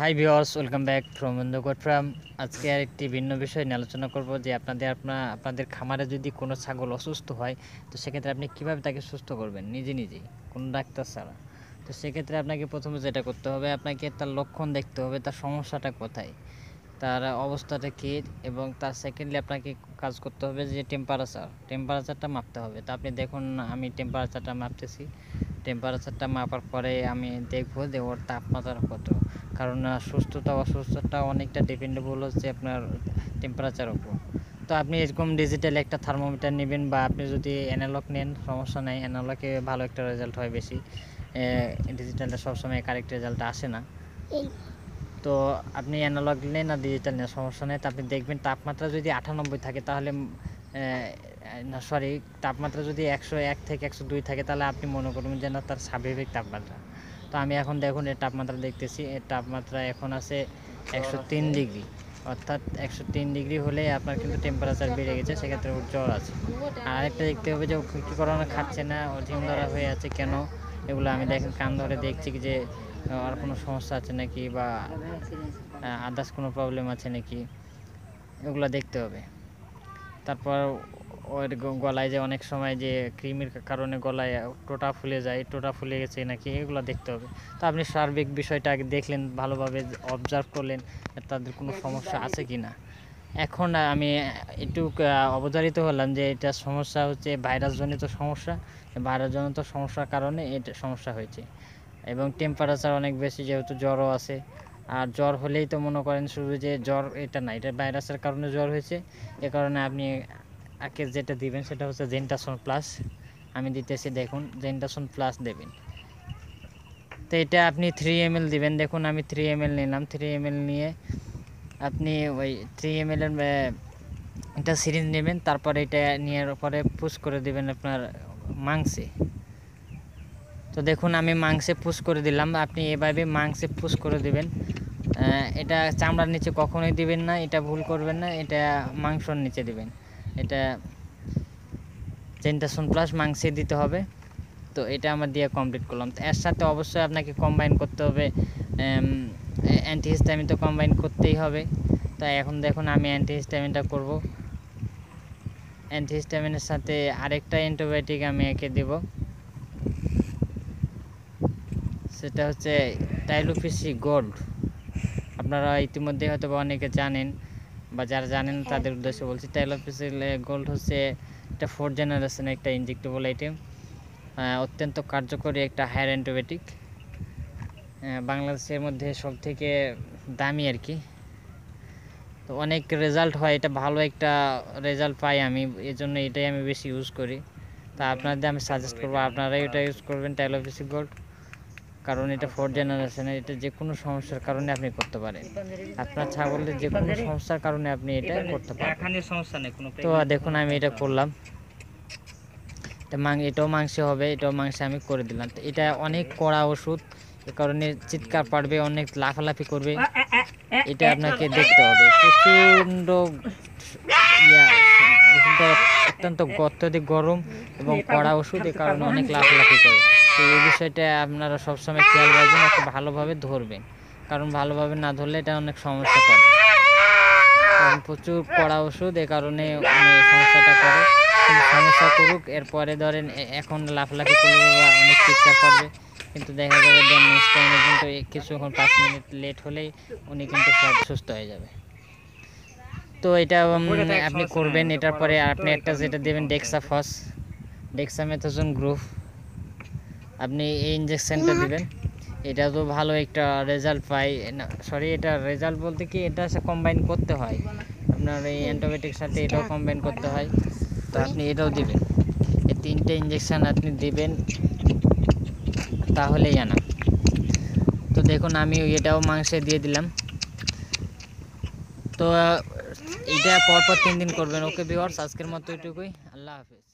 Hi viewers welcome back from from আজকে আর একটি ভিন্ন বিষয় নিয়ে আলোচনা করব যে আপনাদের আপনার আপনাদের খামারে যদি কোনো ছাগল অসুস্থ হয়, তো সেক্ষেত্রে আপনি কীভাবে তাকে সুস্থ করবেন? নিজে নিজেই, কোনো ডাক্তার ছাড়া। তো সেক্ষেত্রে আপনাকে প্রথমে যেটা করতে হবে, আপনাকে তার লক্ষণ দেখতে হবে, তার সমস্যাটা কোথায়, তার অবস্থাটা কী, এবং তার সেকেন্ডলি আপনাকে কাজ করতে হবে যে টেম্পারেচার টেম্পারেচারটা মাপতে হবে। তো আপনি দেখুন, আমি টেম্পারেচারটা মাপতেছি। টেম্পারেচারটা মাপার পরে আমি দেখব যে ওর তাপমাত্রা কত। কারণ সুস্থতা অসুস্থতা অনেকটা ডিপেন্ডেবল হচ্ছে আপনার টেম্পারেচার উপর। তো আপনি এরকম ডিজিটাল একটা থার্মোমিটার নেবেন বা আপনি যদি অ্যানালগ নেন সমস্যা নাই। অ্যানালগে ভালো একটা রেজাল্ট হয় বেশি। ডিজিটালটা সবসময় কারেক্ট রেজাল্ট আসে না। তো আপনি অ্যানালগ নেন আর ডিজিটাল নেন সমস্যা নেই। তো আপনি দেখবেন তাপমাত্রা যদি আটানব্বই থাকে তাহলে না সরি তাপমাত্রা যদি একশো এক থেকে একশো দুই থাকে তাহলে আপনি মনে করবেন যে না তার স্বাভাবিক তাপমাত্রা। তো আমি এখন দেখুন এর তাপমাত্রা দেখতেছি এর তাপমাত্রা এখন আছে একশো তিন ডিগ্রি। অর্থাৎ একশো তিন ডিগ্রি হলে আপনার কিন্তু টেম্পারেচার বেড়ে গেছে সেক্ষেত্রে ওর জ্বর আছে। আর আরেকটা দেখতে হবে যে ও কী করানো খাচ্ছে না ও ঝিম ধরা হয়ে আছে কেন? এগুলো আমি দেখেন কান ধরে দেখছি যে আর কোনো সমস্যা আছে নাকি বা আদার্স কোনো প্রবলেম আছে নাকি? এগুলো দেখতে হবে। তারপর ওর গলায় যে অনেক সময় যে কৃমির কারণে গলায় টোটা ফুলে যায়, টোটা ফুলে গেছে নাকি, এগুলো দেখতে হবে। তো আপনি সার্বিক বিষয়টা দেখলেন, ভালোভাবে অবজার্ভ করলেন তাদের কোনো সমস্যা আছে কি না? এখন আমি একটু অবধারিত হলাম যে এটা সমস্যা হচ্ছে ভাইরাসজনিত সমস্যা। ভাইরাসজনিত সমস্যার কারণে এটা সমস্যা হয়েছে। এবং টেম্পারেচার অনেক বেশি, যেহেতু জ্বরও আছে। আর জ্বর হলেই তো মনে করেন শুধু যে জ্বর এটা না, এটা ভাইরাসের কারণে জ্বর হয়েছে। এ কারণে আপনি আগে যেটা দিবেন সেটা হচ্ছে জেন্টাসন প্লাস আমি দিতেছি, দেখুন জেন্টাসন প্লাস দেবেন। তো এটা আপনি থ্রি এম দিবেন। দেখুন, আমি থ্রি এম নিলাম। থ্রি এম নিয়ে আপনি ওই থ্রি এম এর একটা সিরিঞ্জ নেবেন। তারপরে এটা নেওয়ার পরে পুশ করে দিবেন আপনার মাংসে। তো দেখুন, আমি মাংসে পুশ করে দিলাম। আপনি এভাবে মাংসে পুশ করে দিবেন। এটা চামড়ার নিচে কখনোই দিবেন না। এটা ভুল করবেন না। এটা মাংসর নিচে দিবেন। এটা জেন্টাসন প্লাস মাংসে দিতে হবে। তো এটা আমার দিয়ে কমপ্লিট করলাম। তো এর সাথে অবশ্যই আপনাকে কম্বাইন করতে হবে অ্যান্টিহিস্টামিন তো কম্বাইন করতেই হবে। তাই এখন দেখুন আমি অ্যান্টিহিস্টামিনটা করব। অ্যান্টিহিস্টামিনের সাথে আরেকটা অ্যান্টিবায়োটিক আমি একে দেব। সেটা হচ্ছে টাইলোফিসি গোল্ড আপনারা ইতিমধ্যে হয়তো অনেকে জানেন। বা যারা জানেন তাদের উদ্দেশ্যে বলছি টাইলোফিসি গোল্ড হচ্ছে একটা ফোর্থ জেনারেশনের একটা ইনজেক্টেবল আইটেম অত্যন্ত কার্যকরী একটা হায়ার অ্যান্টিবায়োটিক বাংলাদেশের মধ্যে সব থেকে দামি আর কি। তো অনেক রেজাল্ট হয় এটা ভালো একটা রেজাল্ট পাই আমি এই জন্য এটাই আমি বেশি ইউজ করি। তা আপনাদের আমি সাজেস্ট করব আপনারাই এটা ইউজ করবেন টাইলোফিসি গোল্ড কারণ এটা ফোর্থ জেনারেশনের এটা যে কোনো সমস্যার কারণে আপনি করতে পারেন। আপনার ছাগলের যে কোনো সমস্যার কারণে আপনি এটা করতে পারেন সমস্যা নেই কোনো তো দেখুন আমি এটা করলাম। মাং এটাও মাংসে হবে এটাও মাংসে আমি করে দিলাম। তো এটা অনেক কড়া ওষুধ এ কারণে চিৎকার পারবে অনেক লাফালাফি করবে। এটা আপনাকে দেখতে হবে। প্রচণ্ড ইয়া ওষুধটা অত্যন্ত অত্যধিক গরম এবং কড়া ওষুধ এ কারণে অনেক লাফালাফি করে। তো এই বিষয়টা আপনারা সবসময় খেয়াল রাখবেন একটু ভালোভাবে ধরবেন। কারণ ভালোভাবে না ধরলে এটা অনেক সমস্যা করে। কারণ প্রচুর কড়া ওষুধ এ কারণে সমস্যাটা করে। সমস্যা করুক এরপরে ধরেন এখন লাফালাফি করবে বা অনেক চিৎকার করবে। কিন্তু দেখা যাবে দেন নেক্সট টাইমে কিন্তু কিছুক্ষণ পাঁচ মিনিট লেট হলেই উনি কিন্তু সব সুস্থ হয়ে যাবে। তো এটা আপনি করবেন এটার পরে আপনি একটা যেটা দেবেন ডেক্সাফস ডেক্সামেথাজোন গ্রুপ আপনি এই ইঞ্জেকশনটা দেবেন এটা তো ভালো একটা রেজাল্ট পাই না সরি এটা রেজাল্ট বলতে কি এটা সে কম্বাইন করতে হয়। আপনার এই অ্যান্টিবায়োটিক সাথে এটাও কম্বাইন করতে হয়। তো আপনি এটাও দিবেন। এই তিনটে ইঞ্জেকশন আপনি দিবেন তাহলেই আনা। তো দেখুন আমি এটাও মাংসে দিয়ে দিলাম। তো এটা পরপর তিন দিন করবেন ওকে বিওয়ার্স আজকের মতো এটুকুই আল্লাহ হাফিজ